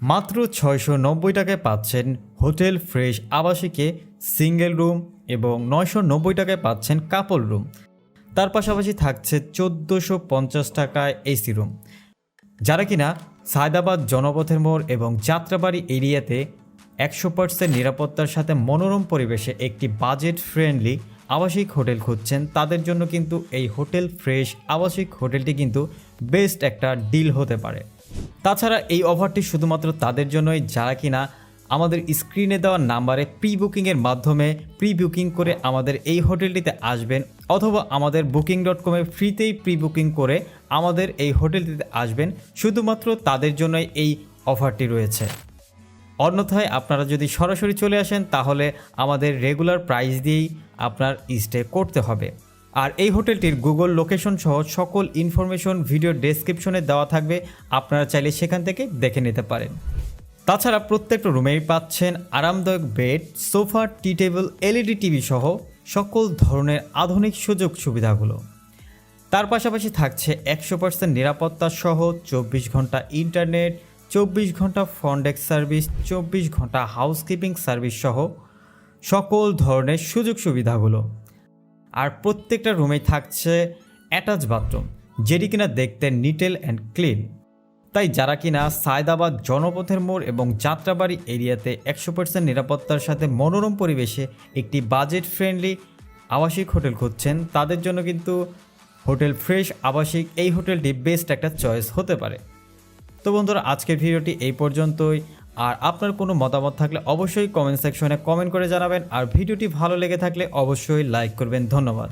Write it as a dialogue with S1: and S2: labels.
S1: মাত্র ছয়শো নব্বই টাকায় পাচ্ছেন হোটেল ফ্রেশ আবাসিকে সিঙ্গেল রুম এবং নয়শো নব্বই টাকায় পাচ্ছেন কাপল রুম। তার পাশাপাশি থাকছে চোদ্দোশো পঞ্চাশ টাকায় এসি রুম। যারা কিনা সায়দাবাদ জনপথের মোড় এবং যাত্রাবাড়ি এরিয়াতে একশো পার্সেন্ট নিরাপত্তার সাথে মনোরম পরিবেশে একটি বাজেট ফ্রেন্ডলি আবাসিক হোটেল খুঁজছেন, তাদের জন্য কিন্তু এই হোটেল ফ্রেশ আবাসিক হোটেলটি কিন্তু বেস্ট একটা ডিল হতে পারে। তাছাড়া এই অফারটি শুধুমাত্র তাদের জন্যই, যারা কিনা আমাদের স্ক্রিনে দেওয়া নাম্বারে প্রি বুকিংয়ের মাধ্যমে প্রি বুকিং করে আমাদের এই হোটেলটিতে আসবেন অথবা আমাদের বুকিং ডট কমে ফ্রিতেই প্রি বুকিং করে আমাদের এই হোটেলটিতে আসবেন, শুধুমাত্র তাদের জন্যই এই অফারটি রয়েছে। অন্যথায় আপনারা যদি সরাসরি চলে আসেন, তাহলে আমাদের রেগুলার প্রাইস দিয়েই আপনার স্টে করতে হবে। আর এই হোটেলটির গুগল লোকেশন সহ সকল ইনফরমেশন ভিডিও ডেসক্রিপশনে দেওয়া থাকবে। আপনারা চাইলে সেখান থেকে দেখে নিতে পারেন। তাছাড়া প্রত্যেকটা রুমেই পাচ্ছেন আরামদায়ক bed sofa tea table LED TV সহ সকল ধরনের আধুনিক সুযোগ সুবিধাগুলো। তার পাশাপাশি থাকছে একশো পার্সেন্ট নিরাপত্তা সহ চব্বিশ ঘণ্টা ইন্টারনেট চব্বিশ ঘণ্টা ফন্ডেক্স সার্ভিস চব্বিশ ঘণ্টা হাউসকিপিং সার্ভিস সহ সকল ধরনের সুযোগ সুবিধাগুলো। আর প্রত্যেকটা রুমেই থাকছে অ্যাটাচ বাথরুম, যেটি কিনা দেখতে নিটেল অ্যান্ড ক্লিন। তাই যারা কিনা সায়দাবাদ জনপথের মোড় এবং যাত্রাবাড়ি এরিয়াতে একশো পার্সেন্ট নিরাপত্তার সাথে মনোরম পরিবেশে একটি বাজেট ফ্রেন্ডলি আবাসিক হোটেল খুঁজছেন, তাদের জন্য কিন্তু হোটেল ফ্রেশ আবাসিক এই হোটেলটি বেস্ট একটা চয়েস হতে পারে। তো বন্ধুরা, আজকের ভিডিওটি এই পর্যন্তই। আর আপনার কোনো মতামত থাকলে অবশ্যই কমেন্ট সেকশনে কমেন্ট করে জানাবেন। আর ভিডিওটি ভালো লেগে থাকলে অবশ্যই লাইক করবেন। ধন্যবাদ।